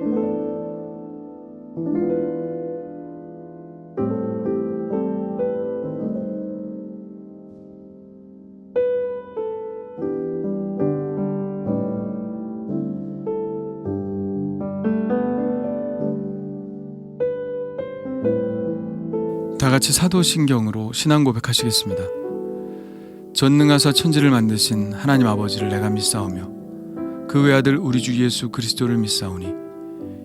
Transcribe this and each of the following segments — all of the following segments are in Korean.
다 같이 사도신경으로 신앙 고백하시겠습니다. 전능하사 천지를 만드신 하나님 아버지를 내가 믿사오며 그 외아들 우리 주 예수 그리스도를 믿사오니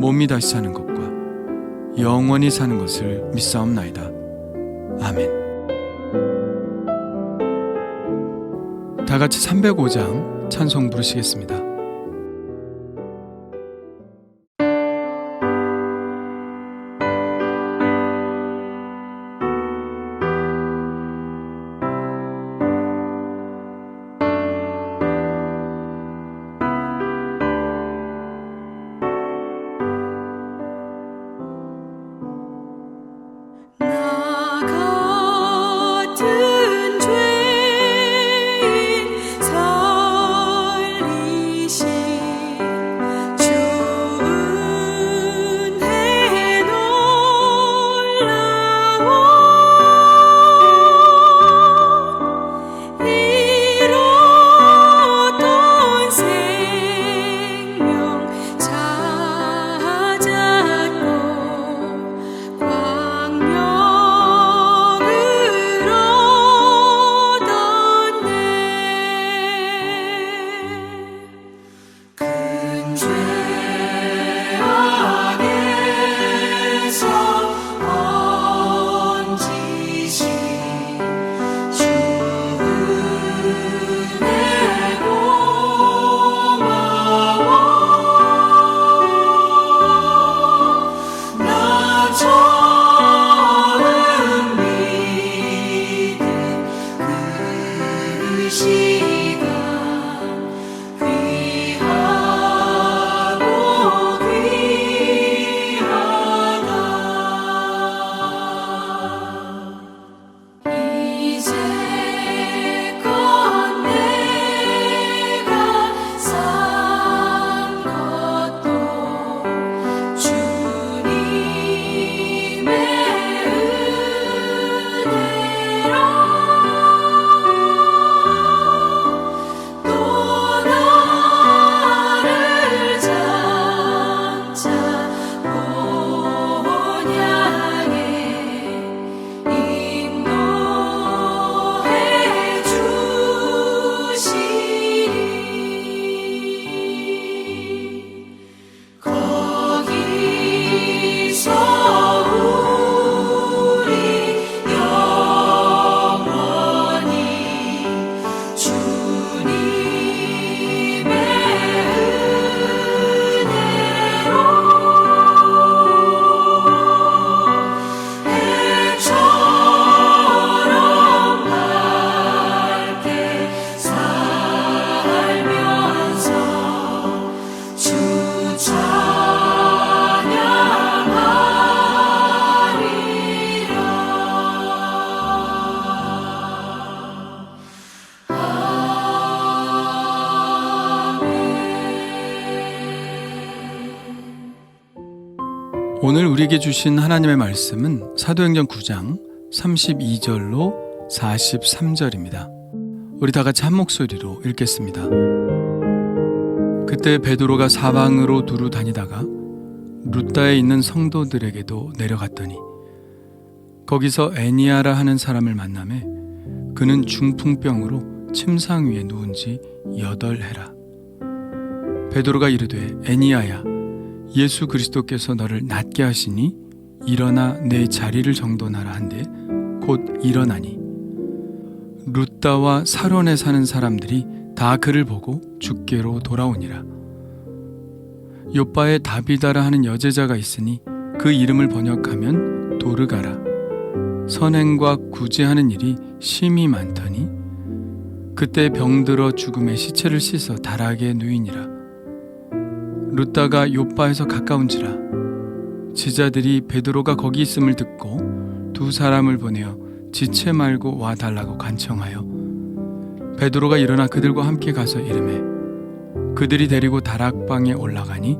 몸이 다시 사는 것과 영원히 사는 것을 믿사옵나이다. 아멘. 다 같이 305장 찬송 부르시겠습니다. 우리에게 주신 하나님의 말씀은 사도행전 9장 32절로 43절입니다. 우리 다 같이 한 목소리로 읽겠습니다. 그때 베드로가 사방으로 두루 다니다가 루다에 있는 성도들에게도 내려갔더니 거기서 애니아라 하는 사람을 만남에 그는 중풍병으로 침상 위에 누운 지 여덟 해라. 베드로가 이르되 애니아야 예수 그리스도께서 너를 낫게 하시니 일어나 내 자리를 정돈하라 한데 곧 일어나니 루다와 사론에 사는 사람들이 다 그를 보고 주께로 돌아오니라 요빠에 다비다라 하는 여제자가 있으니 그 이름을 번역하면 도르가라. 선행과 구제하는 일이 심히 많더니 그때 병들어 죽음의 시체를 씻어 다락에 누이니라. 룻다가 요빠에서 가까운지라 지자들이 베드로가 거기 있음을 듣고 두 사람을 보내어 지체 말고 와 달라고 간청하여 베드로가 일어나 그들과 함께 가서 이름해 그들이 데리고 다락방에 올라가니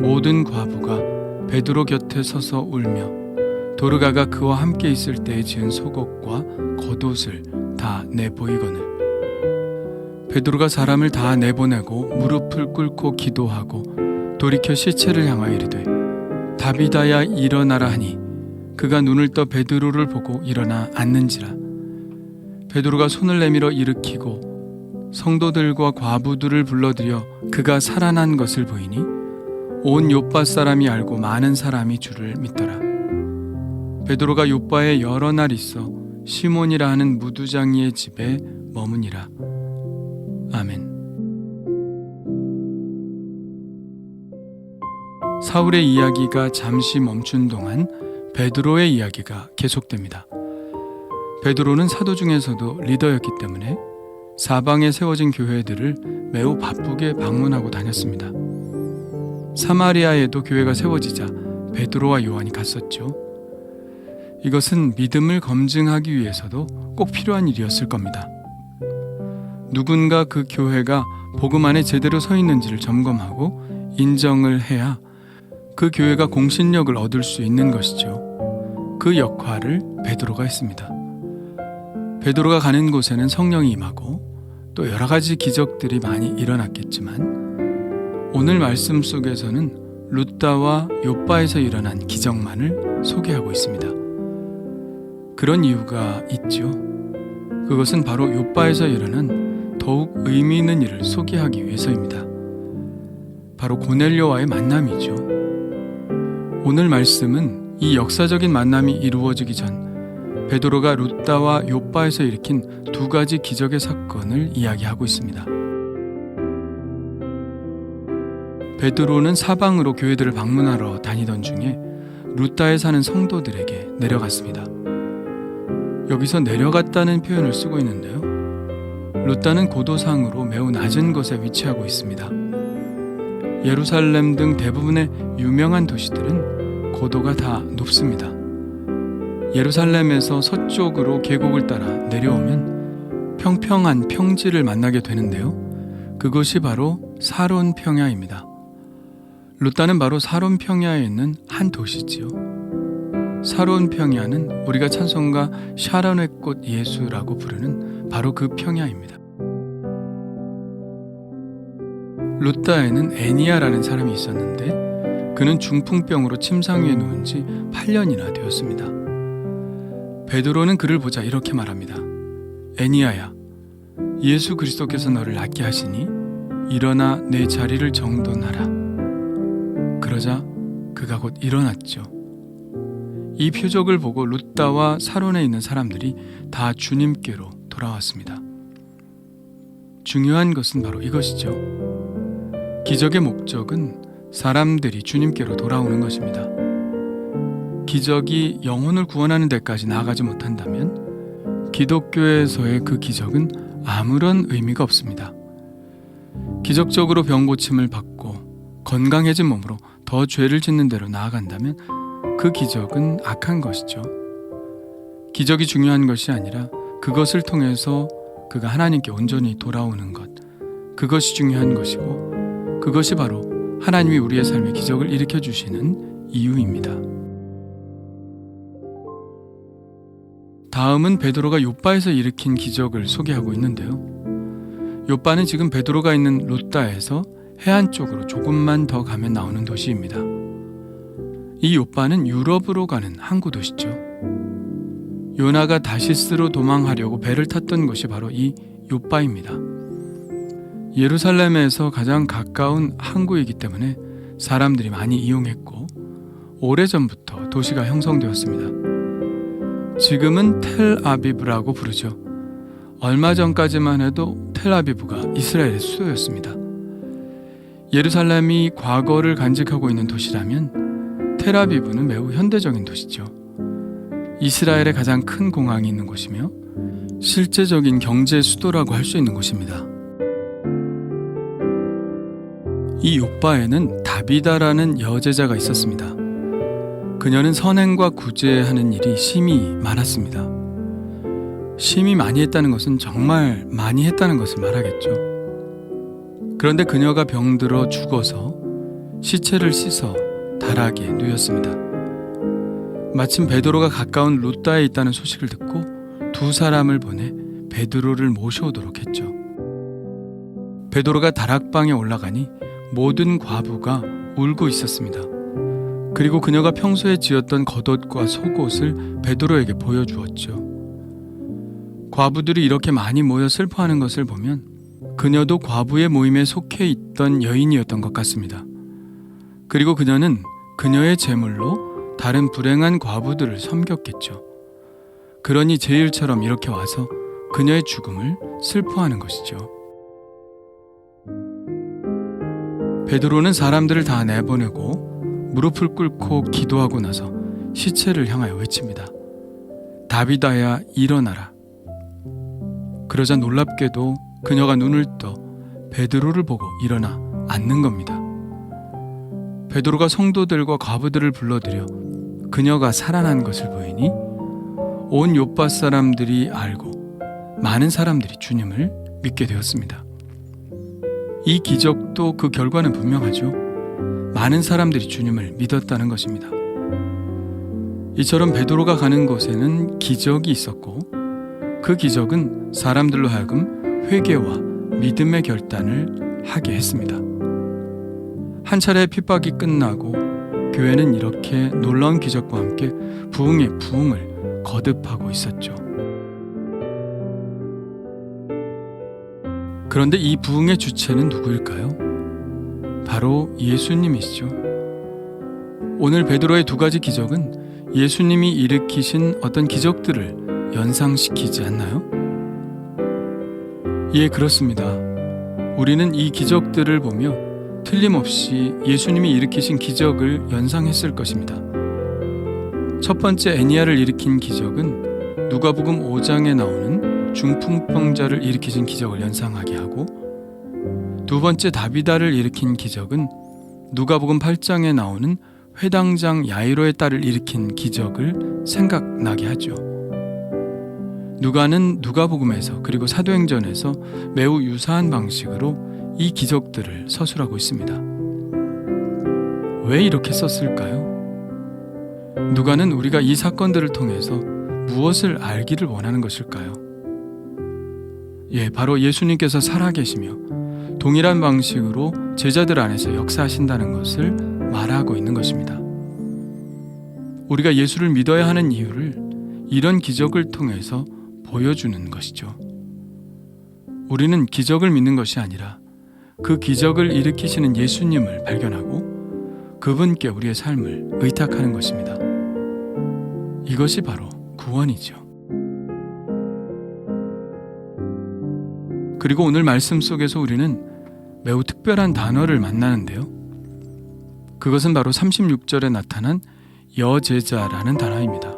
모든 과부가 베드로 곁에 서서 울며 도르가가 그와 함께 있을 때에 지은 속옷과 겉옷을 다 내보이거늘 베드로가 사람을 다 내보내고 무릎을 꿇고 기도하고 돌이켜 시체를 향하여 이르되 다비다야 일어나라 하니 그가 눈을 떠 베드로를 보고 일어나 앉는지라. 베드로가 손을 내밀어 일으키고 성도들과 과부들을 불러들여 그가 살아난 것을 보이니 온 요빠 사람이 알고 많은 사람이 주를 믿더라. 베드로가 요빠에 여러 날 있어 시몬이라 하는 무두장이의 집에 머무니라 아멘 사울의 이야기가 잠시 멈춘 동안 베드로의 이야기가 계속됩니다. 베드로는 사도 중에서도 리더였기 때문에 사방에 세워진 교회들을 매우 바쁘게 방문하고 다녔습니다. 사마리아에도 교회가 세워지자 베드로와 요한이 갔었죠. 이것은 믿음을 검증하기 위해서도 꼭 필요한 일이었을 겁니다. 누군가 그 교회가 복음 안에 제대로 서 있는지를 점검하고 인정을 해야 그 교회가 공신력을 얻을 수 있는 것이죠. 그 역할을 베드로가 했습니다. 베드로가 가는 곳에는 성령이 임하고 또 여러 가지 기적들이 많이 일어났겠지만 오늘 말씀 속에서는 룻다와 요빠에서 일어난 기적만을 소개하고 있습니다. 그런 이유가 있죠. 그것은 바로 요빠에서 일어난 더욱 의미 있는 일을 소개하기 위해서입니다. 바로 고넬료와의 만남이죠. 오늘 말씀은 이 역사적인 만남이 이루어지기 전 베드로가 룻다와 요빠에서 일으킨 두 가지 기적의 사건을 이야기하고 있습니다. 베드로는 사방으로 교회들을 방문하러 다니던 중에 룻다에 사는 성도들에게 내려갔습니다. 여기서 내려갔다는 표현을 쓰고 있는데요. 룻다는 고도상으로 매우 낮은 곳에 위치하고 있습니다. 예루살렘 등 대부분의 유명한 도시들은 고도가 다 높습니다. 예루살렘에서 서쪽으로 계곡을 따라 내려오면 평평한 평지를 만나게 되는데요. 그것이 바로 사론 평야입니다. 룻다는 바로 사론 평야에 있는 한 도시지요. 사론 평야는 우리가 찬송가 샤론의 꽃 예수라고 부르는 바로 그 평야입니다. 룻다에는 애니아라는 사람이 있었는데 그는 중풍병으로 침상 위에 누운 지 8년이나 되었습니다. 베드로는 그를 보자 이렇게 말합니다. 애니아야, 예수 그리스도께서 너를 낫게 하시니 일어나 내 자리를 정돈하라. 그러자 그가 곧 일어났죠. 이 표적을 보고 룻다와 사론에 있는 사람들이 다 주님께로 돌아왔습니다. 중요한 것은 바로 이것이죠. 기적의 목적은 사람들이 주님께로 돌아오는 것입니다. 기적이 영혼을 구원하는 데까지 나아가지 못한다면 기독교에서의 그 기적은 아무런 의미가 없습니다. 기적적으로 병 고침을 받고 건강해진 몸으로 더 죄를 짓는 대로 나아간다면 그 기적은 악한 것이죠. 기적이 중요한 것이 아니라 그것을 통해서 그가 하나님께 온전히 돌아오는 것. 그것이 중요한 것이고 그것이 바로 하나님이 우리의 삶에 기적을 일으켜 주시는 이유입니다. 다음은 베드로가 요바에서 일으킨 기적을 소개하고 있는데요. 요바는 지금 베드로가 있는 룻다에서 해안 쪽으로 조금만 더 가면 나오는 도시입니다. 이 요바는 유럽으로 가는 항구 도시죠. 요나가 다시스로 도망하려고 배를 탔던 곳이 바로 이 요바입니다. 예루살렘에서 가장 가까운 항구이기 때문에 사람들이 많이 이용했고 오래전부터 도시가 형성되었습니다. 지금은 텔아비브라고 부르죠. 얼마 전까지만 해도 텔아비브가 이스라엘의 수도였습니다. 예루살렘이 과거를 간직하고 있는 도시라면 테라비브는 매우 현대적인 도시죠. 이스라엘의 가장 큰 공항이 있는 곳이며 실제적인 경제 수도라고 할 수 있는 곳입니다. 이 요바에는 다비다라는 여제자가 있었습니다. 그녀는 선행과 구제하는 일이 심히 많았습니다. 심히 많이 했다는 것은 정말 많이 했다는 것을 말하겠죠. 그런데 그녀가 병들어 죽어서 시체를 씻어 다락에 누였습니다. 마침 베드로가 가까운 루다에 있다는 소식을 듣고 두 사람을 보내 베드로를 모셔오도록 했죠. 베드로가 다락방에 올라가니 모든 과부가 울고 있었습니다. 그리고 그녀가 평소에 지었던 겉옷과 속옷을 베드로에게 보여주었죠. 과부들이 이렇게 많이 모여 슬퍼하는 것을 보면 그녀도 과부의 모임에 속해 있던 여인이었던 것 같습니다. 그리고 그녀는 그녀의 재물로 다른 불행한 과부들을 섬겼겠죠. 그러니 제일처럼 이렇게 와서 그녀의 죽음을 슬퍼하는 것이죠. 베드로는 사람들을 다 내보내고 무릎을 꿇고 기도하고 나서 시체를 향하여 외칩니다. 다비다야 일어나라. 그러자 놀랍게도 그녀가 눈을 떠 베드로를 보고 일어나 앉는 겁니다. 베드로가 성도들과 과부들을 불러들여 그녀가 살아난 것을 보이니 온 요파 사람들이 알고 많은 사람들이 주님을 믿게 되었습니다. 이 기적도 그 결과는 분명하죠. 많은 사람들이 주님을 믿었다는 것입니다. 이처럼 베드로가 가는 곳에는 기적이 있었고 그 기적은 사람들로 하여금 회개와 믿음의 결단을 하게 했습니다. 한 차례 핍박이 끝나고 교회는 이렇게 놀라운 기적과 함께 부흥의 부흥을 거듭하고 있었죠. 그런데 이 부흥의 주체는 누구일까요? 바로 예수님이시죠. 오늘 베드로의 두 가지 기적은 예수님이 일으키신 어떤 기적들을 연상시키지 않나요? 예, 그렇습니다. 우리는 이 기적들을 보며 틀림없이 예수님이 일으키신 기적을 연상했을 것입니다. 첫 번째 애니아를 일으킨 기적은 누가복음 5장에 나오는 중풍병자를 일으키신 기적을 연상하게 하고 두 번째 다비다를 일으킨 기적은 누가복음 8장에 나오는 회당장 야이로의 딸을 일으킨 기적을 생각나게 하죠. 누가는 누가복음에서 그리고 사도행전에서 매우 유사한 방식으로 이 기적들을 서술하고 있습니다. 왜 이렇게 썼을까요? 누가는 우리가 이 사건들을 통해서 무엇을 알기를 원하는 것일까요? 예, 바로 예수님께서 살아계시며 동일한 방식으로 제자들 안에서 역사하신다는 것을 말하고 있는 것입니다. 우리가 예수를 믿어야 하는 이유를 이런 기적을 통해서 보여주는 것이죠. 우리는 기적을 믿는 것이 아니라 그 기적을 일으키시는 예수님을 발견하고 그분께 우리의 삶을 의탁하는 것입니다. 이것이 바로 구원이죠. 그리고 오늘 말씀 속에서 우리는 매우 특별한 단어를 만나는데요. 그것은 바로 36절에 나타난 여제자라는 단어입니다.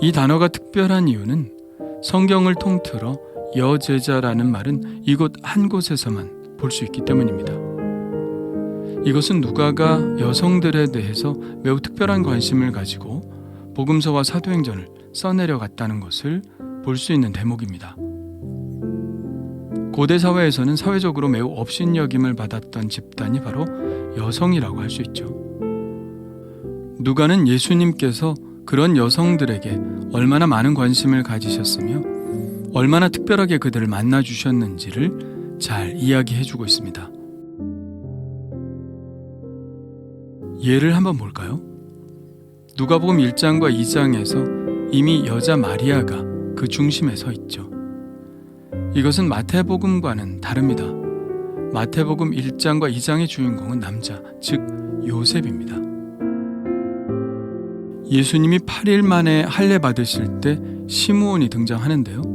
이 단어가 특별한 이유는 성경을 통틀어 여제자라는 말은 이곳 한 곳에서만 볼 수 있기 때문입니다. 이것은 누가가 여성들에 대해서 매우 특별한 관심을 가지고 복음서와 사도행전을 써내려 갔다는 것을 볼 수 있는 대목입니다. 고대 사회에서는 사회적으로 매우 업신여김을 받았던 집단이 바로 여성이라고 할 수 있죠. 누가는 예수님께서 그런 여성들에게 얼마나 많은 관심을 가지셨으며 얼마나 특별하게 그들을 만나 주셨는지를 잘 이야기해 주고 있습니다. 예를 한번 볼까요? 누가복음 1장과 2장에서 이미 여자 마리아가 그 중심에 서 있죠. 이것은 마태복음과는 다릅니다. 마태복음 1장과 2장의 주인공은 남자, 즉 요셉입니다. 예수님이 8일 만에 할례 받으실 때 시므온이 등장하는데요.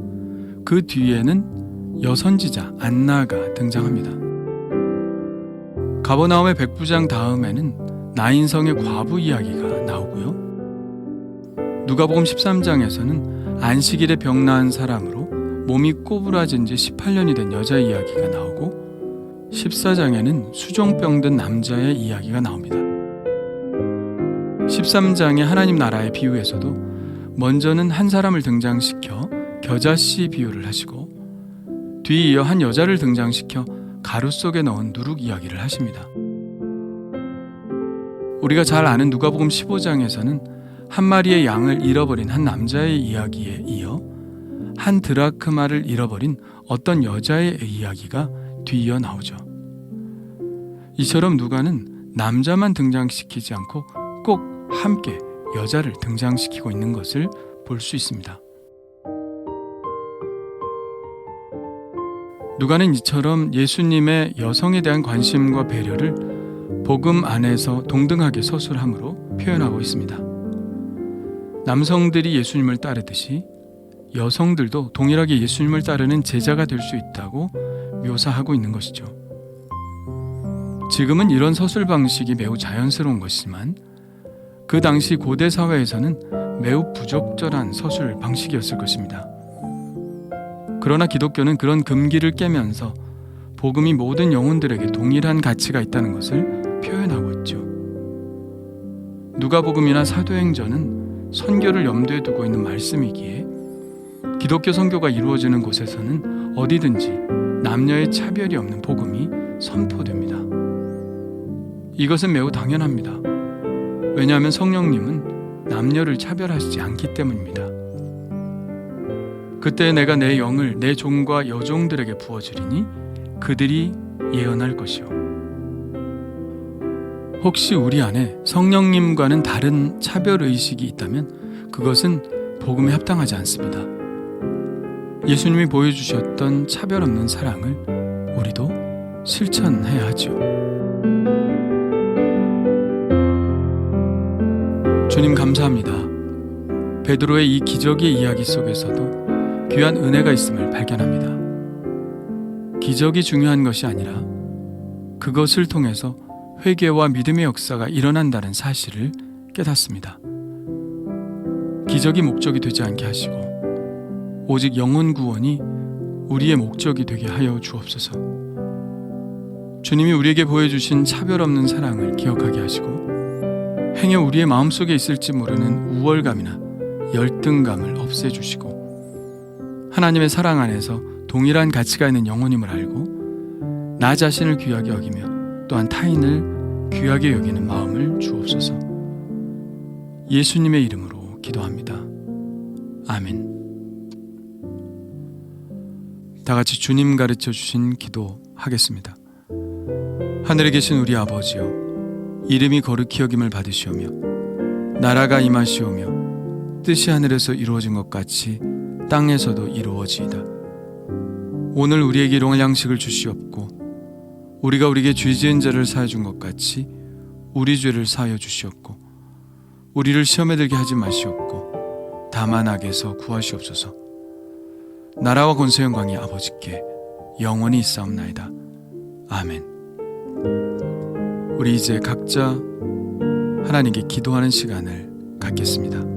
그 뒤에는 여선지자 안나가 등장합니다. 가버나움의 백부장 다음에는 나인성의 과부 이야기가 나오고요. 누가복음 13장에서는 안식일에 병 나은 사람으로 몸이 꼬부라진 지 18년이 된 여자 이야기가 나오고 14장에는 수종병 든 남자의 이야기가 나옵니다. 13장의 하나님 나라의 비유에서도 먼저는 한 사람을 등장시켜 겨자씨 비유를 하시고 뒤이어 한 여자를 등장시켜 가루 속에 넣은 누룩 이야기를 하십니다. 우리가 잘 아는 누가복음 15장에서는 한 마리의 양을 잃어버린 한 남자의 이야기에 이어 한 드라크마를 잃어버린 어떤 여자의 이야기가 뒤이어 나오죠. 이처럼 누가는 남자만 등장시키지 않고 꼭 함께 여자를 등장시키고 있는 것을 볼 수 있습니다. 누가는 이처럼 예수님의 여성에 대한 관심과 배려를 복음 안에서 동등하게 서술함으로 표현하고 있습니다. 남성들이 예수님을 따르듯이 여성들도 동일하게 예수님을 따르는 제자가 될 수 있다고 묘사하고 있는 것이죠. 지금은 이런 서술 방식이 매우 자연스러운 것이지만 그 당시 고대 사회에서는 매우 부적절한 서술 방식이었을 것입니다. 그러나 기독교는 그런 금기를 깨면서 복음이 모든 영혼들에게 동일한 가치가 있다는 것을 표현하고 있죠. 누가복음이나 사도행전은 선교를 염두에 두고 있는 말씀이기에 기독교 선교가 이루어지는 곳에서는 어디든지 남녀의 차별이 없는 복음이 선포됩니다. 이것은 매우 당연합니다. 왜냐하면 성령님은 남녀를 차별하시지 않기 때문입니다. 그때 내가 내 영을 내 종과 여종들에게 부어주리니 그들이 예언할 것이요. 혹시 우리 안에 성령님과는 다른 차별 의식이 있다면 그것은 복음에 합당하지 않습니다. 예수님이 보여주셨던 차별 없는 사랑을 우리도 실천해야 하죠. 주님 감사합니다. 베드로의 이 기적의 이야기 속에서도 귀한 은혜가 있음을 발견합니다. 기적이 중요한 것이 아니라 그것을 통해서 회개와 믿음의 역사가 일어난다는 사실을 깨닫습니다. 기적이 목적이 되지 않게 하시고 오직 영혼 구원이 우리의 목적이 되게 하여 주옵소서. 주님이 우리에게 보여주신 차별 없는 사랑을 기억하게 하시고 행여 우리의 마음속에 있을지 모르는 우월감이나 열등감을 없애주시고 하나님의 사랑 안에서 동일한 가치가 있는 영혼임을 알고 나 자신을 귀하게 여기며 또한 타인을 귀하게 여기는 마음을 주옵소서 예수님의 이름으로 기도합니다. 아멘. 다 같이 주님 가르쳐 주신 기도 하겠습니다. 하늘에 계신 우리 아버지여 이름이 거룩히 여김을 받으시오며 나라가 임하시오며 뜻이 하늘에서 이루어진 것 같이 땅에서도 이루어지이다. 오늘 우리에게 일용할 양식을 주시옵고 우리가 우리에게 죄 지은 자를 사해 준 것 같이 우리 죄를 사하여 주시옵고 우리를 시험에 들게 하지 마시옵고 다만 악에서 구하시옵소서. 나라와 권세 영광이 아버지께 영원히 있사옵나이다. 아멘. 우리 이제 각자 하나님께 기도하는 시간을 갖겠습니다.